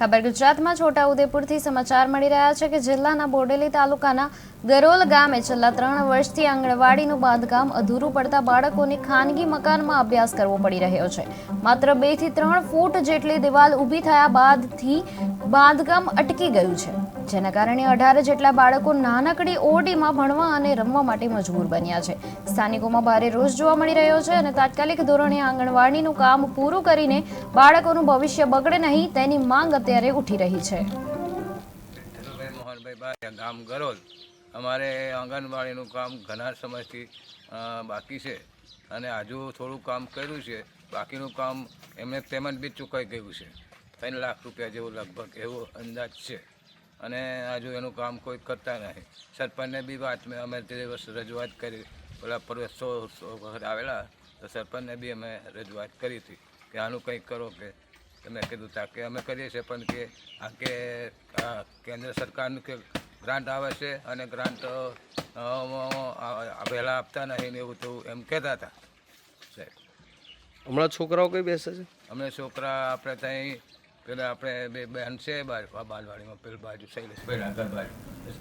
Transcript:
ખબર ગુજરાતમાં છોટાઉદેપુરથી સમાચાર મળી રહ્યા છે કે જિલ્લાના બોડેલી તાલુકાના ગરોલ ગામે છેલ્લા ત્રણ વર્ષથી આંગણવાડીનું બાંધકામ અધૂરું પડતા બાળકોને ખાનગી મકાનમાં અભ્યાસ કરવો પડી રહ્યો છે. માત્ર બેથી ત્રણ ફૂટ જેટલી દિવાલ ઊભી થયા બાદથી બાંધકામ અટકી ગયું છે, જેના કારણે અઢાર જેટલા બાળકો નાનકડી ઓરડીમાં ભણવા અને રમવા માટે મજબૂર બન્યા છે. સ્થાનિકોમાં ભારે રોષ જોવા મળી રહ્યો છે અને તાત્કાલિક ધોરણે આંગણવાડીનું કામ પૂરું કરીને બાળકોનું ભવિષ્ય બગડે નહીં તેની માંગ અત્યારે ઉઠી રહી છે. અમારે આંગણવાડીનું કામ ઘણા સમયથી બાકી છે. અને હજુ થોડું કામ કર્યું છે. બાકીનું કામ એમને પેમેન્ટ બી ચૂકાઈ ગયું છે. ત્રણ લાખ રૂપિયા જેવું લગભગ એવો અંદાજ છે. અને હજુ એનું કામ કોઈ કરતા નહીં. સરપંચને બી વાત મેં, અમે તે દિવસ રજૂઆત કરી. પેલા પરવેશો વખત આવેલા, તો સરપંચને બી અમે રજૂઆત કરી હતી કે આનું કંઈક કરો કે તમે કીધું તા કે અમે કરીએ છીએ પણ કે આ કે આ કેન્દ્ર સરકારનું કે ગ્રાન્ટ આવે છે અને ગ્રાન્ટ પહેલાં આપતા નહીં ને એવું તેવું એમ કહેતા હતા. સાહેબ. હમણાં છોકરાઓ કઈ બેસે છે? અમે છોકરા આપણે ત્યાં પેલા આપણે બે બહેન છે બાર બાલવાડીમાં પેલું બાજુ શૈલેષ પેલા બાજુ